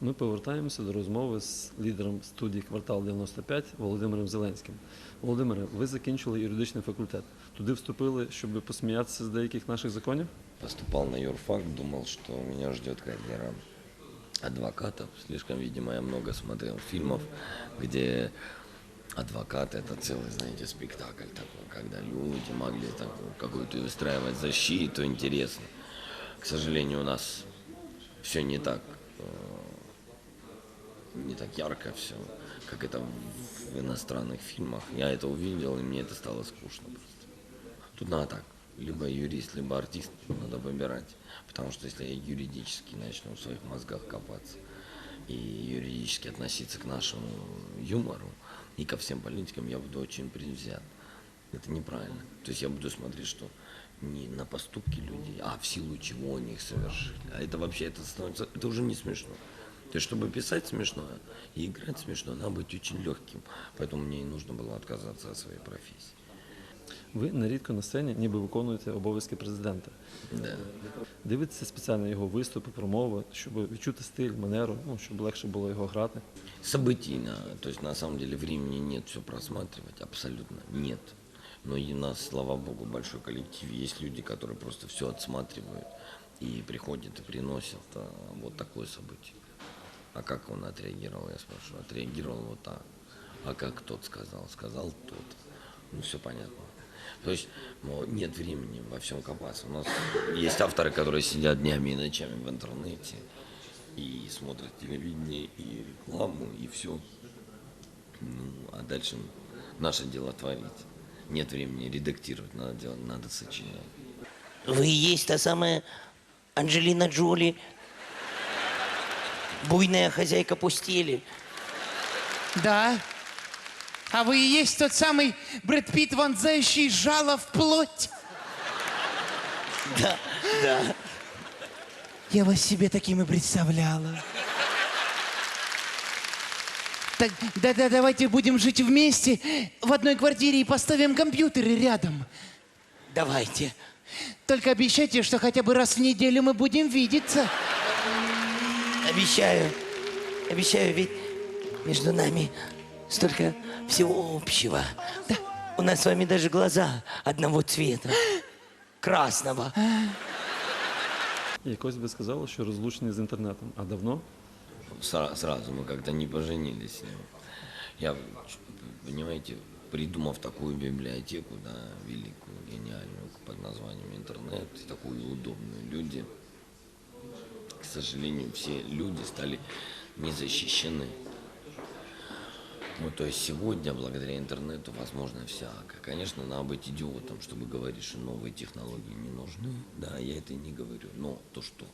Ми повертаємося до розмови з лідером студії Квартал 95 Володимиром Зеленським. Володимире, ви закінчили юридичний факультет. Туди вступили, щоб посміятися з деяких наших законів? Поступал на юрфак, думал, что меня ждет карьера адвоката. Слишком, видимо, я много смотрел фильмов, где адвокат это целый, знаете, спектакль такой, когда люди могли такую какую-то выстраивать защиту, интересно. К сожалению, у нас все не так, э, не так ярко все, как это в иностранных фильмах. Я это увидел, и мне это стало скучно просто. Тут надо так, либо юрист, либо артист, надо выбирать. Потому что если я юридически начну в своих мозгах копаться и юридически относиться к нашему юмору и ко всем политикам, я буду очень предвзят. Это неправильно. То есть я буду смотреть, что не на поступки людей, а в силу чего они их совершили. А это вообще, это становится, это уже не смешно. То есть, чтобы писать смешное и играть смешно, надо быть очень легким. Поэтому мне и нужно было отказаться от своей профессии. Ви нерідко на сцені ніби виконуєте обов'язки президента. Да. Дивитеся спеціально його виступи, промови, щоб відчути стиль, манеру, ну, щоб легше було його грати. Событийно. То есть на самом деле времени нет все просматривать, абсолютно нет. Но и у нас, слава богу, большой коллектив. Есть люди, которые просто все отсматривают и приходят и приносят а, вот такое событие. А как он отреагировал, я спрашиваю. Отреагировал вот так. А как тот сказал? Сказал тот. Ну, все понятно. То есть ну, нет времени во всем копаться. У нас есть авторы, которые сидят днями и ночами в интернете и смотрят телевидение, и рекламу, и все. Ну, а дальше наше дело творить. Нет времени редактировать, надо, делать, надо сочинять. Вы есть та самая Анджелина Джоли, буйная хозяйка пустели. Да. А вы и есть тот самый Брэд Питт, вонзающий жало в плоть? Да, да. Я вас себе таким и представляла. Так, да-да, давайте будем жить вместе в одной квартире и поставим компьютеры рядом. Давайте. Только обещайте, что хотя бы раз в неделю мы будем видеться. Обещаю. Обещаю, ведь между нами столько всего общего. Да. У нас с вами даже глаза одного цвета. Красного. Якось ви сказали, що розлучені з інтернетом. А давно? Сра- Сразу мы как-то не поженились с. Я, понимаете, придумав такую библиотеку, да, великую, гениальную, под названием интернет, и такую удобную, люди, сожалению, все люди стали не защищены. Ну, то есть сегодня, благодаря интернету, возможно всякое. Конечно, надо быть идиотом, чтобы говорить, что новые технологии не нужны. Да, я это не говорю. Но то, что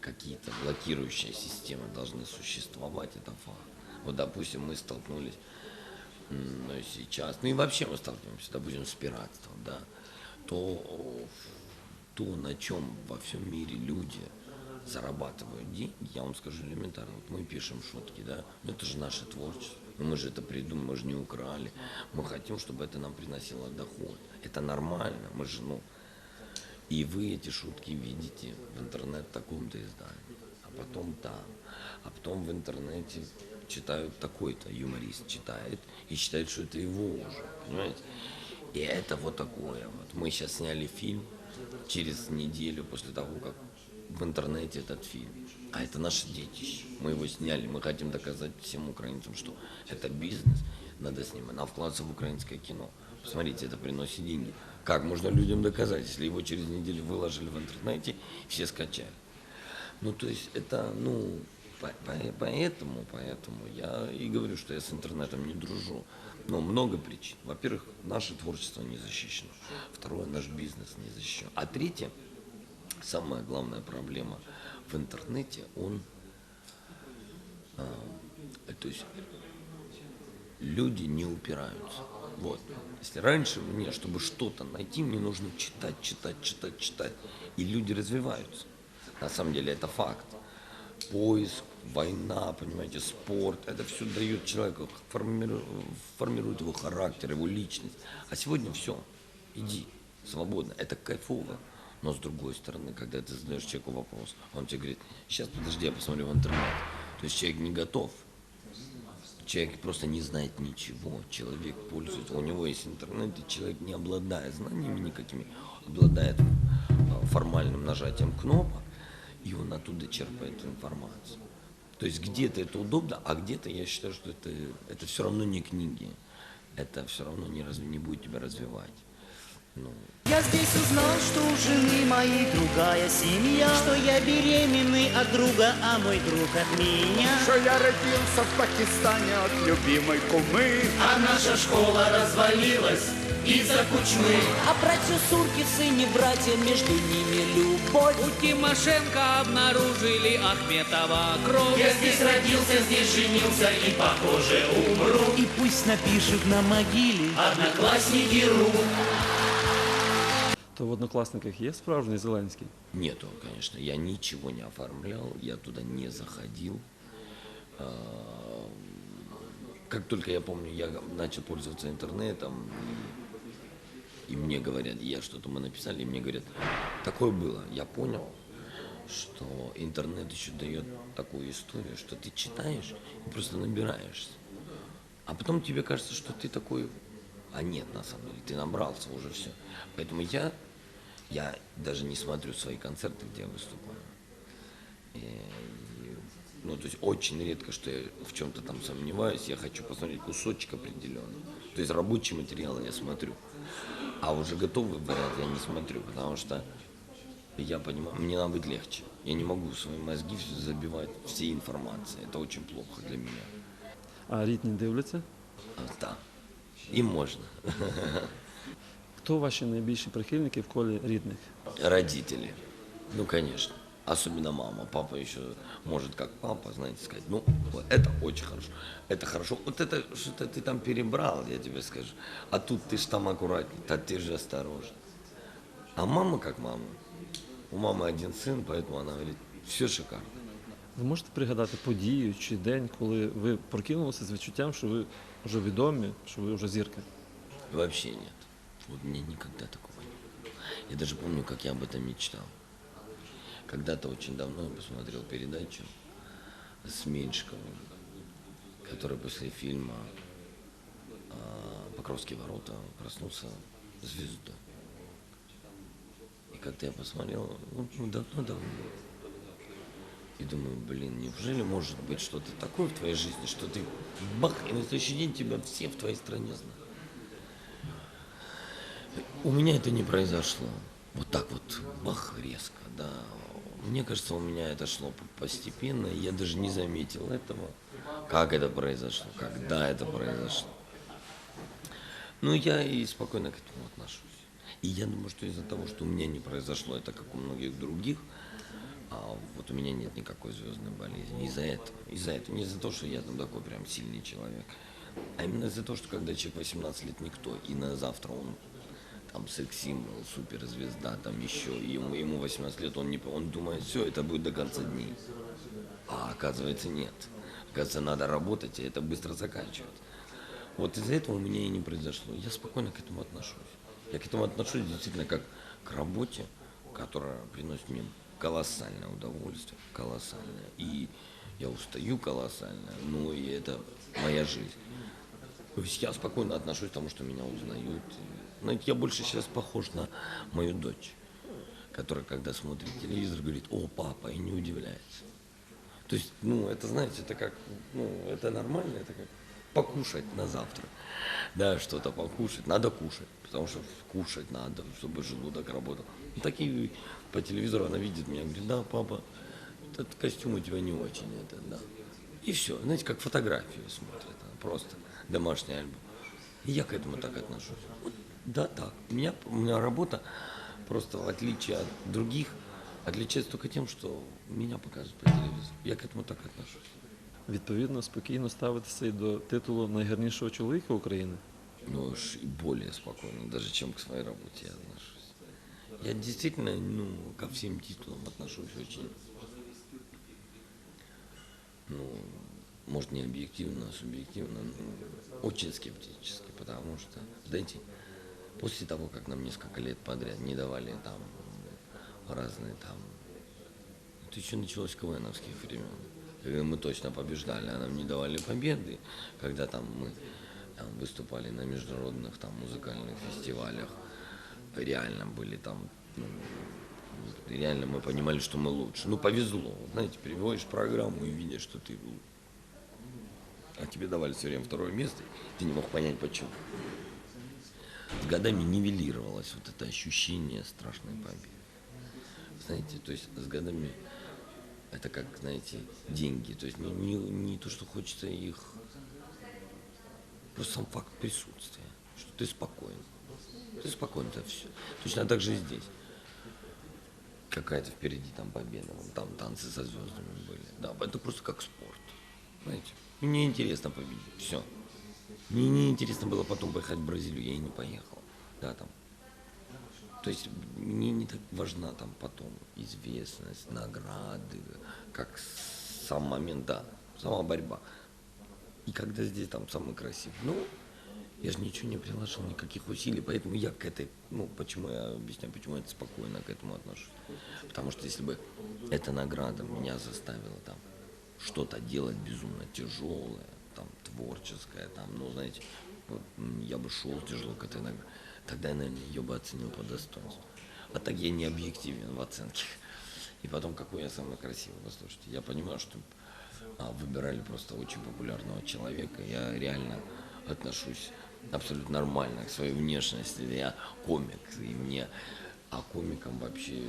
какие-то блокирующие системы должны существовать, это факт. Вот, допустим, мы столкнулись ну, сейчас, ну и вообще мы сталкиваемся, допустим, с пиратством, да, то то, на чем во всем мире люди зарабатывают деньги, я вам скажу элементарно. Вот мы пишем шутки, да, но это же наше творчество. Ну, мы же это придумали, мы же не украли. Мы хотим, чтобы это нам приносило доход. Это нормально, мы же, ну, и вы эти шутки видите в интернет таком-то издании, а потом там, а потом в интернете читают такой-то юморист читает и считает, что это его уже, понимаете? И это вот такое вот. Мы сейчас сняли фильм через неделю после того, как в интернете этот фильм. А это наше детище. Мы его сняли. Мы хотим доказать всем украинцам, что это бизнес. Надо снимать. Надо вкладываться в украинское кино. Посмотрите, это приносит деньги. Как можно людям доказать, если его через неделю выложили в интернете, все скачали? Ну, то есть это, ну, по- по- поэтому, поэтому я и говорю, что я с интернетом не дружу. Но много причин. Во-первых, наше творчество не защищено. Второе, наш бизнес не защищен. А третье, самая главная проблема в интернете, он, а, то есть люди не упираются. Вот. Если раньше мне, чтобы что-то найти, мне нужно читать, читать, читать, читать. И люди развиваются. На самом деле это факт. Поиск, война, понимаете, спорт, это все дает человеку, формиру- формирует его характер, его личность. А сегодня все, иди, свободно, это кайфово. Но с другой стороны, когда ты задаешь человеку вопрос, он тебе говорит, сейчас подожди, я посмотрю в интернет. То есть человек не готов. Человек просто не знает ничего. Человек пользуется, у него есть интернет, и человек не обладает знаниями никакими, обладает а, формальным нажатием кнопок, и он оттуда черпает информацию. То есть где-то это удобно, а где-то я считаю, что это, это все равно не книги. Это все равно не, разв- не будет тебя развивать. Ну, Я здесь узнал, что у жены моей другая семья Что я беременный от друга, а мой друг от меня. Що я родился в Пакистане от любимой кумы. А наша школа развалилась из-за кучмы. А братья Суркисы не братья, между ними любовь. У Тимошенко обнаружили Ахметова кровь. Я здесь родился, здесь женился и, похоже, умру. И пусть напишут на могиле. Одноклассники ру То в однокласниках є справжній Зеленський? Нету, конечно. Я ничего не оформлял, я туда не заходил. А, Как только я помню, я начал пользоваться интернетом, и мне говорят, я что-то мы написали, и мне говорят, такое было. Я понял, что интернет еще дает такую историю, что ты читаешь и просто набираешься. А потом тебе кажется, что ты такой, а нет, на самом деле, ты набрался уже все. Поэтому я, я даже не смотрю свои концерты, где я выступаю. И, ну, то есть очень редко, что я в чем-то там сомневаюсь, я хочу посмотреть кусочек определенный. То есть рабочий материал я смотрю. А уже готовый вариант я не смотрю, потому что я понимаю, мне надо быть легче. Я не могу в свои мозги забивать всей информацией. Это очень плохо для меня. А рідні дивляться? А, Да. И можно. Хто ваші найбільші прихильники в колі рідних? Родители. Ну, конечно. Особенно мама. Папа еще может как папа, знаете, сказать, ну, вот это очень хорошо, это хорошо. Вот это что-то ты там перебрал, я тебе скажу. А тут ты ж там аккуратней, да ты же осторожно. А мама как мама. У мамы один сын, поэтому она говорит, все шикарно. Ви можете пригадати подію чи день, коли ви прокинулися з відчуттям, що ви вже відомі, що ви вже зірка? Вообще нет. Вот мне никогда такого не было. Я даже помню, как я об этом мечтал. Когда-то очень давно я посмотрел передачу с Меньшиковым, который после фильма а, «Покровские ворота» проснулся звездой. И как-то я посмотрел, ну, ну, давно-давно. И думаю, блин, неужели может быть что-то такое в твоей жизни, что ты бах, и на следующий день тебя все в твоей стране знают. У меня это не произошло. Вот так вот, бах, резко, да. Мне кажется, у меня это шло постепенно, я даже не заметил этого, как это произошло, когда это произошло. Ну, я и спокойно к этому отношусь. И я думаю, что из-за того, что у меня не произошло это, как у многих других, а вот у меня нет никакой звездной болезни. Из-за этого. Из-за этого. Не из-за того, что я там такой прям сильный человек. А именно из-за того, что когда человек 18 лет никто, и на завтра он там секс-символ, суперзвезда, там еще, ему, ему 18 лет, он, не, он думает, все, это будет до конца дней. А оказывается нет. Оказывается, надо работать, и это быстро заканчивается. Вот из-за этого у меня и не произошло. Я спокойно к этому отношусь. Я к этому отношусь действительно как к работе, которая приносит мне колоссальное удовольствие, колоссальное. И я устаю колоссально, но и это моя жизнь. То есть я спокойно отношусь к тому, что меня узнают. Знаете, я больше сейчас похож на мою дочь, которая, когда смотрит телевизор, говорит, о, папа, и не удивляется. То есть, ну, это, знаете, это как, ну, это нормально, это как покушать на завтра. Да, что-то покушать, надо кушать, потому что кушать надо, чтобы желудок работал. Ну, так и по телевизору она видит меня, говорит, да, папа, этот костюм у тебя не очень, это, да. И все, знаете, как фотографию смотрят, а, просто домашний альбом. И я к этому так отношусь. Вот, да, так. У меня, у меня работа просто в отличие от других отличается только тем, что меня показывают по телевизору. Я к этому так отношусь. Відповідно, спокійно ставитися і до титулу найгарнішого чоловіка України. Ну уж и более спокойно, даже чем к своей работе я отношусь. Я действительно, ну, ко всем титулам отношусь очень, ну, может, не объективно, а субъективно, очень скептически, потому что, знаете, после того, как нам несколько лет подряд не давали там разные там, это еще началось КВНовских времен, когда мы точно побеждали, а нам не давали победы, когда там мы там, выступали на международных там музыкальных фестивалях, реально были там, ну, реально мы понимали, что мы лучше. Ну, повезло. Знаете, переводишь программу и видишь, что ты. А тебе давали все время второе место, ты не мог понять, почему. С годами нивелировалось вот это ощущение страшной победы. Знаете, то есть с годами это как, знаете, деньги. То есть не, не, не то, что хочется их, просто сам факт присутствия, что ты спокоен. Ты спокоен, это все. Точно так же и здесь. Какая-то впереди там победа, там танцы со звездами были. Да, это просто как спорт. Знаете, мне интересно победить, все. Мне не интересно было потом поехать в Бразилию, я и не поехал. Да, там. То есть мне не так важна там потом известность, награды, как сам момент, да, сама борьба. И когда здесь там самый красивый. Ну, я же ничего не приложил, никаких усилий, поэтому я к этой, ну, почему я объясняю, почему я спокойно к этому отношусь. Потому что если бы эта награда меня заставила там что-то делать безумно тяжелое, там, творческое, там, ну, знаете, вот, я бы шел тяжело к этой награде, тогда я, наверное, ее бы оценил по достоинству. А так я не объективен в оценке. И потом, какой я самый красивый, послушайте, я понимаю, что а, выбирали просто очень популярного человека, я реально отношусь абсолютно нормально к своей внешности, я комик, и мне, а комикам вообще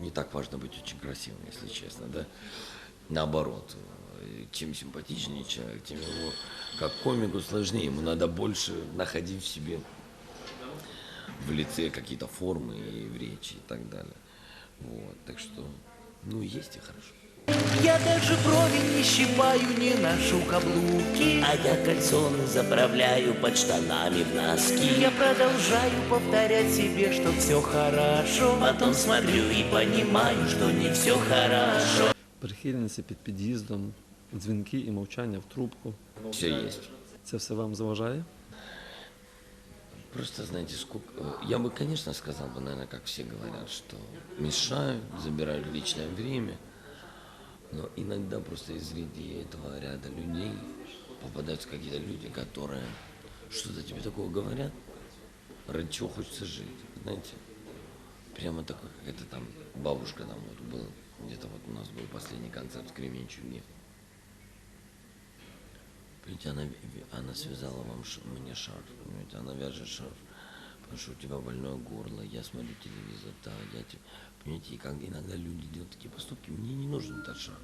не так важно быть очень красивым, если честно, да, наоборот, чем симпатичнее человек, тем его, как комику сложнее, ему надо больше находить в себе в лице какие-то формы и в речи и так далее. Вот, так что, ну, есть и хорошо. Я даже брови не щипаю, не ношу каблуки А я кальсоны заправляю под штанами в носки. Я продолжаю повторять себе, что все хорошо Потом смотрю и понимаю, что не все хорошо Прихильниці під під'їздом, дзвінки і мовчання в трубку. Все есть. Це все вам заважає? Просто, знаете, сколько... э, Я бы, конечно, сказал бы, наверное, как все говорят, что мешают, забирают личное время. Но иногда просто из среди этого ряда людей попадаются какие-то люди, которые что-то тебе такого говорят, ради чего хочется жить. Знаете, прямо такой, как это там бабушка там вот был, где-то вот у нас был последний концерт в Кременчуге. Понимаете, она, она связала вам ш- мне шарф, понимаете, она вяжет шарф, потому что у тебя больное горло, я смотрю телевизор, да, я те- понимаете, и как иногда люди делают такие поступки, мне не нужен этот шарф.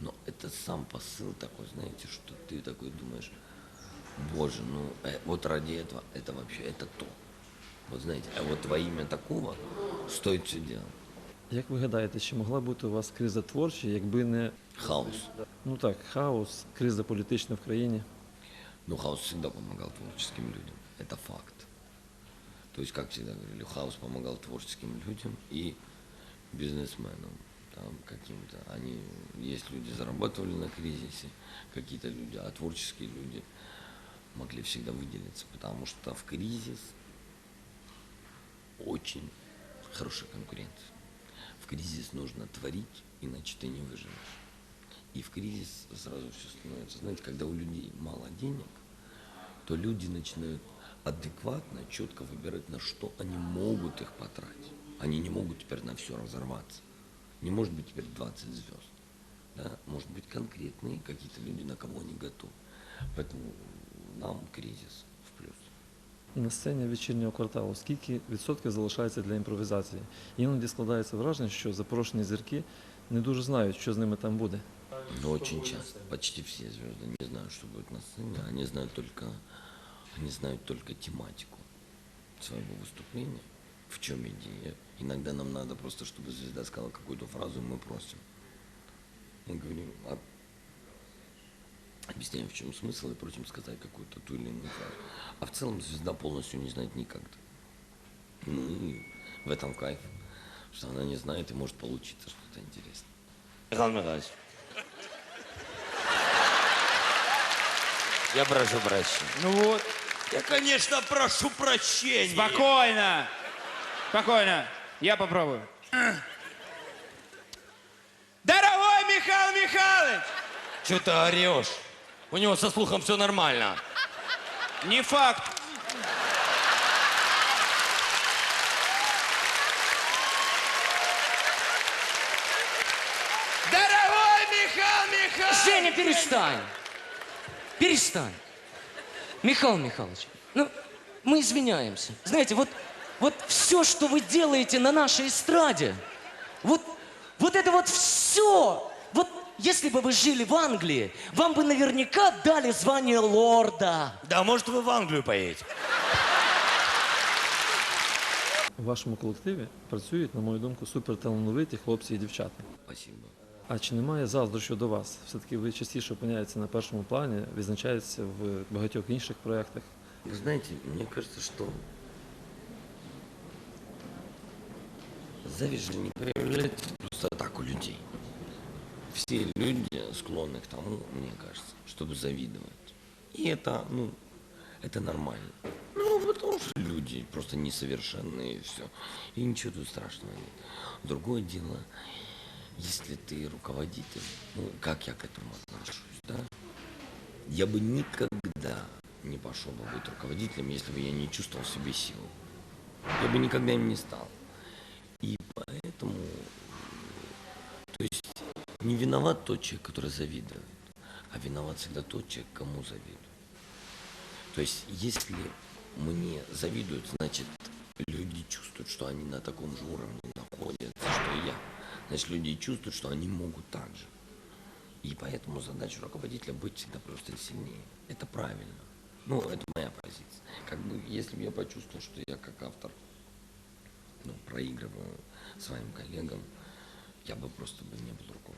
Но это сам посыл такой, знаете, что ты такой думаешь, боже, ну э, вот ради этого, это вообще, это то. Вот знаете, а вот во имя такого стоит все делать. Як ви гадаєте, чи могла бути у вас криза творча, якби не Хаос. ну так, хаос, криза політична в країні? Но хаос всегда помогал творческим людям. Это факт. То есть, как всегда говорили, хаос помогал творческим людям и бизнесменам. Там каким-то. Они, есть люди зарабатывали на кризисе, какие-то люди, а творческие люди могли всегда выделиться, потому что в кризис очень хорошая конкуренция. В кризис нужно творить, иначе ты не выживешь. И в кризис сразу все становится. Знаете, когда у людей мало денег, то люди начинают адекватно, четко выбирать, на что они могут их потратить. Они не могут теперь на все разорваться. Не может быть теперь 20 звезд. Да? Может быть конкретные какие-то люди, на кого они готовы. Поэтому нам кризис. На сцені вечірнього кварталу скільки відсотків залишається для імпровізації? Іноді складається враження, що запрошені зірки не дуже знають, що з ними там буде. Но очень часто, почти все звезды не знают, что будет на сцене, они знают только, они знают только тематику своего выступления, в чем идея. Иногда нам надо просто, чтобы звезда сказала какую-то фразу, и мы просим. Мы говорим, а- объясняем, в чем смысл, и просим сказать какую-то ту или иную фразу. А в целом звезда полностью не знает никогда. Ну, и в этом кайф, что она не знает, и может получиться что-то интересное. Михаил Михайлович. Я прошу прощения. Ну вот, Я, конечно, прошу прощения. спокойно. Спокойно. Я попробую. Дорогой Михаил Михайлович! Чего ты орешь? У него со слухом все нормально. Не факт. Дорогой Михаил Михайлович! Женя, перестань. Перестань. Михаил Михайлович, ну, мы извиняемся. Знаете, вот, вот все, что вы делаете на нашей эстраде, вот, вот это вот все, вот если бы вы жили в Англии, вам бы наверняка дали звание лорда. Да может вы в Англию поедете? У вашому колективі працюють, на мою думку, суперталановиті хлопці і дівчата. Спасибо. А чи немає заздрощу до вас? Все-таки ви частіше опиняєтеся на першому плані, відзначаєтеся в багатьох інших проєктах. Вы знаете, мне кажется, что зависть же не появляется просто так у людей. Все люди склонны к тому, мне кажется, чтобы завидовать. И это, ну, это нормально. Ну, потому что люди просто несовершенные и все. И ничего тут страшного нет. Другое дело, если ты руководитель, ну, как я к этому отношусь, да? Я бы никогда не пошел бы быть руководителем, если бы я не чувствовал в себе силу. Я бы никогда им не стал. И поэтому, то есть, не виноват тот человек, который завидует, а виноват всегда тот человек, кому завидует. То есть, если мне завидуют, значит, люди чувствуют, что они на таком же уровне находятся, что я. Значит, люди чувствуют, что они могут так же. И поэтому задача руководителя быть всегда просто сильнее. Это правильно. Ну, это моя позиция. Как бы, если бы я почувствовал, что я как автор ну, проигрываю своим коллегам, я бы просто бы не был руководителем.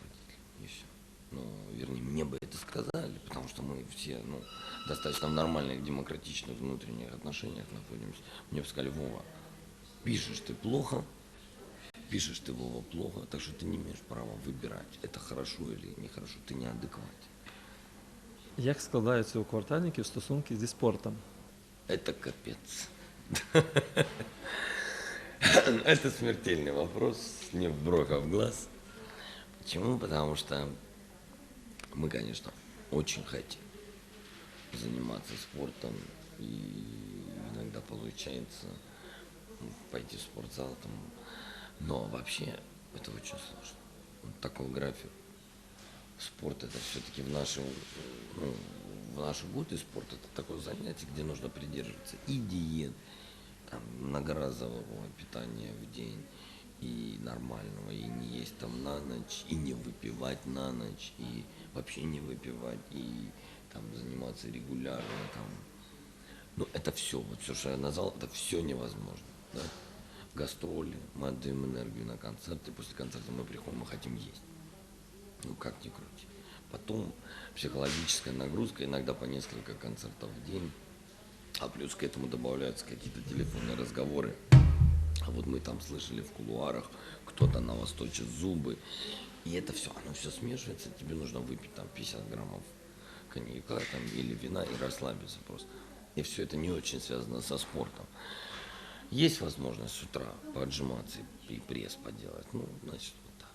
И все. Ну, вернее, мне бы это сказали, потому что мы все, ну, достаточно в нормальных, демократичных внутренних отношениях находимся. Мне бы сказали, Вова, пишешь ты плохо, пишешь ты, Вова, плохо, так что ты не имеешь права выбирать, это хорошо или нехорошо, ты неадекватен. Як складаються у квартальників стосунки зі спортом? Это капец. Это смертельный вопрос, не в бровь, а в глаз. Почему? Потому что мы, конечно, очень хотим заниматься спортом, и иногда получается пойти в спортзал, там, но вообще это очень сложно. Вот такой график. Спорт это все-таки в наши, ну, в наши годы спорт это такое занятие, где нужно придерживаться и диет, там, многоразового питания в день, и нормального, и не есть там на ночь, и не выпивать на ночь, и вообще не выпивать, и там заниматься регулярно, там, ну, это все, вот все, что я назвал, это все невозможно, да. Гастроли, мы отдаем энергию на концерты, после концерта мы приходим, мы хотим есть. Ну, как ни крути. Потом психологическая нагрузка, иногда по несколько концертов в день. А плюс к этому добавляются какие-то телефонные разговоры. А вот мы там слышали в кулуарах, кто-то на востоке зубы. И это все, оно все смешивается. Тебе нужно выпить там 50 граммов коньяка там, или вина и расслабиться просто. И все это не очень связано со спортом. Есть возможность с утра поотжиматься и пресс поделать. Ну, значит, вот так.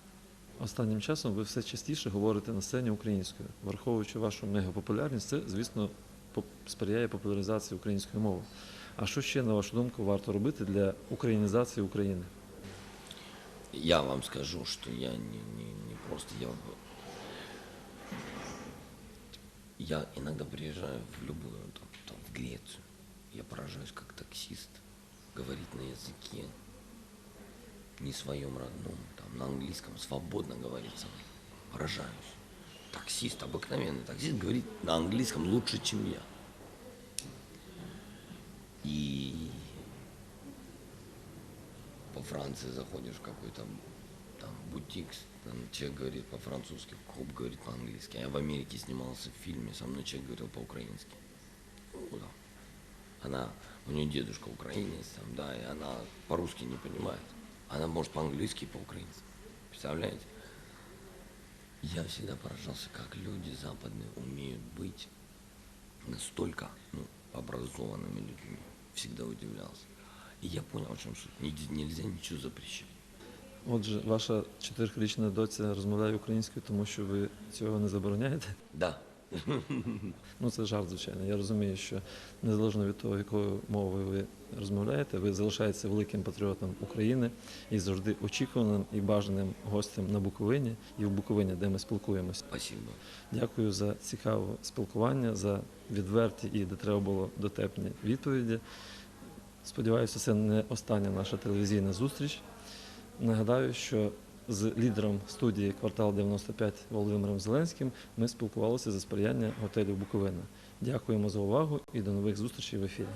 Останнім часом ви все частіше говорите на сцені українською. Враховуючи вашу мегапопулярність, це, звісно, поп- сприяє популяризації української мови. А що ще, на вашу думку, варто робити для українізації України? Я вам скажу, что я не, не, не просто я, в- я иногда приезжаю в любую там, там, в Грецию, я поражаюсь как таксист, говорит на языке не своем родном, там на английском свободно говорит со мной. Поражаюсь. Таксист, обыкновенный таксист говорит на английском лучше, чем я. Франции заходишь в какой-то там бутик, там человек говорит по-французски, коп говорит по-английски. Я в Америке снимался в фильме, со мной человек говорил по-украински. Да. Она, у нее дедушка украинец, там, да, и она по-русски не понимает. Она может по-английски и по-украински. Представляете? Я всегда поражался, как люди западные умеют быть настолько ну, образованными людьми. Всегда удивлялся. И я понял, в чем суть. Ни- Нельзя ничего запрещать. Отже, ваша чотирирічна доця розмовляє українською, тому що ви цього не забороняєте. Да. Ну це жарт, звичайно. Я розумію, що незалежно від того, якою мовою ви розмовляєте, ви залишаєтеся великим патріотом України і завжди очікуваним і бажаним гостем на Буковині і в Буковині, де ми спілкуємося. Спасибо. Дякую за цікаве спілкування, за відверті і де треба було дотепні відповіді. Сподіваюся, це не остання наша телевізійна зустріч. Нагадаю, що з лідером студії Квартал 95 Володимиром Зеленським ми спілкувалися за сприяння готелю Буковина. Дякуємо за увагу і до нових зустрічей в ефірі.